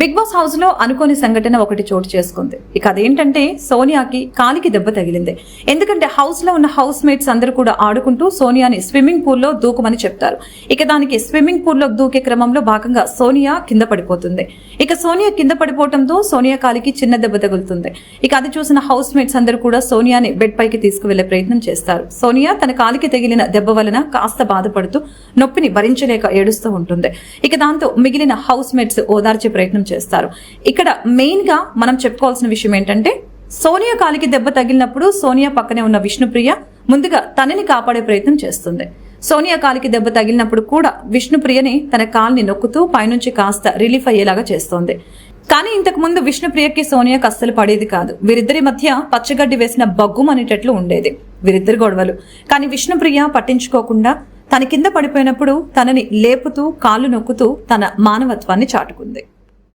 Big boss హౌస్లో అనుకోని సంఘటన ఒకటి చోటు చేసుకుంది. ఇక అదేంటంటే సోనియాకి కాలికి దెబ్బ తగిలింది. ఎందుకంటే హౌస్లో ఉన్న హౌస్ మేట్స్ అందరూ కూడా ఆడుకుంటూ సోనియాని స్విమ్మింగ్ పూల్లో దూకమని చెప్తారు. ఇక దానికి స్విమ్మింగ్ పూల్లో దూకే క్రమంలో భాగంగా సోనియా కింద పడిపోతుంది. ఇక సోనియా కింద పడిపోవడంతో సోనియా కాలికి చిన్న దెబ్బ తగులుతుంది. ఇక అది చూసిన హౌస్ మేట్స్ అందరూ కూడా సోనియాని బెడ్ పైకి తీసుకువెళ్ళే ప్రయత్నం చేస్తారు. సోనియా తన కాలికి తగిలిన దెబ్బ వలన కాస్త బాధపడుతూ నొప్పిని భరించలేక ఏడుస్తూ ఉంటుంది. ఇక దాంతో మిగిలిన హౌస్ మేట్స్ ఓదార్చే ప్రయత్నం చేస్తారు. ఇక్కడ మెయిన్గా మనం చెప్పుకోవాల్సిన విషయం ఏంటంటే సోనియా కాలికి దెబ్బ తగిలినప్పుడు సోనియా పక్కనే ఉన్న విష్ణుప్రియ ముందుగా తనని కాపాడే ప్రయత్నం చేస్తుంది. సోనియా కాలికి దెబ్బ తగిలినప్పుడు కూడా విష్ణుప్రియని తన కాల్ని నొక్కుతూ పైనుంచి కాస్త రిలీఫ్ అయ్యేలాగా చేస్తోంది. కానీ ఇంతకు ముందు విష్ణుప్రియకి సోనియాకి అస్సలు పడేది కాదు. వీరిద్దరి మధ్య పచ్చగడ్డి వేసిన బగ్గుమనేటట్లు ఉండేది. వీరిద్దరి గొడవలు. కానీ విష్ణుప్రియ పట్టించుకోకుండా తన కింద పడిపోయినప్పుడు తనని లేపుతూ కాళ్ళు నొక్కుతూ తన మానవత్వాన్ని చాటుకుంది.